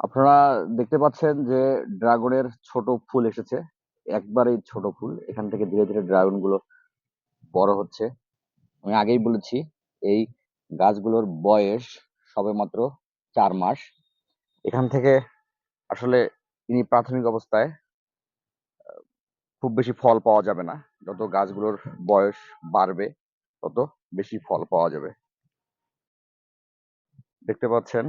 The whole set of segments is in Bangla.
আপনারা দেখতে পাচ্ছেন যে ড্রাগনের ছোট ফুল এসেছে। একবারেই ছোট ফুল। এখান থেকে ধীরে ধীরে ড্রাগনগুলো বড় হচ্ছে। আমি আগেই বলেছি, এই গাছগুলোর বয়স সবেমাত্র চার মাস। এখান থেকে আসলে তিনি প্রাথমিক অবস্থায় খুব বেশি ফল পাওয়া যাবে না। যত গাছগুলোর বয়স বাড়বে, তত বেশি ফল পাওয়া যাবে। দেখতে পাচ্ছেন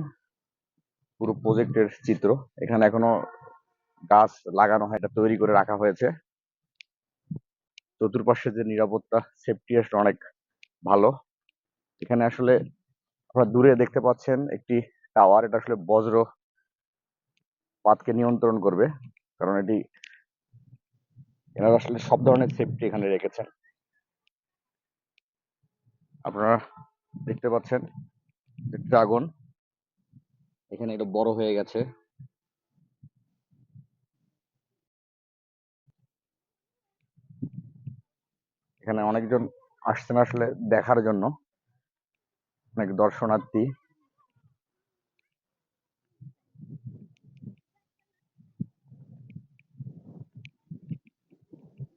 পুরো প্রজেক্টের চিত্র। এখানে এখনও গাছ লাগানো হয়, এটা তৈরি করে রাখা হয়েছে। চতুর্পাশে যে নিরাপত্তা সেফটি আসলে অনেক ভালো। এখানে আসলে আপনারা দূরে দেখতে পাচ্ছেন একটি টাওয়ার এটা আসলে বজ্র পাতকে নিয়ন্ত্রণ করবে। কারণ এটি, এনারা আসলে সব ধরনের সেফটি এখানে রেখেছেন। আপনারা দেখতে পাচ্ছেন ড্রাগন এখানে এটা বড় হয়ে গেছে। এখানে অনেকজন আসছেন আসলে দেখার জন্য। অনেক দর্শনার্থী।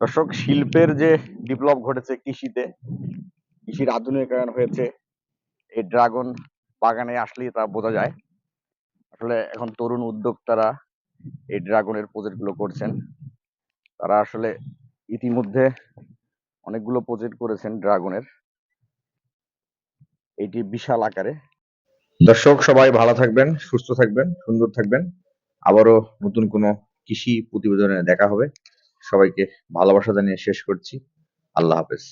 দর্শক, শিল্পের যে বিপ্লব ঘটেছে কৃষিতে, কৃষির আধুনিকায়ন হয়েছে, এই ড্রাগন বাগানে আসলেই তা বোঝা যায়। আসলে এখন তরুণ উদ্যোক্তারা এই ড্রাগনের প্রজেক্টগুলো করছেন। তারা আসলে ইতিমধ্যে অনেকগুলো প্রজেক্ট করেছেন ড্রাগনের এটি বিশাল আকারে। দর্শক, সবাই ভালো থাকবেন, সুস্থ থাকবেন, সুন্দর থাকবেন। আবারও নতুন কোনো কৃষি প্রতিবেদনে দেখা হবে। সবাইকে ভালোবাসা জানিয়ে শেষ করছি। আল্লাহ হাফেজ।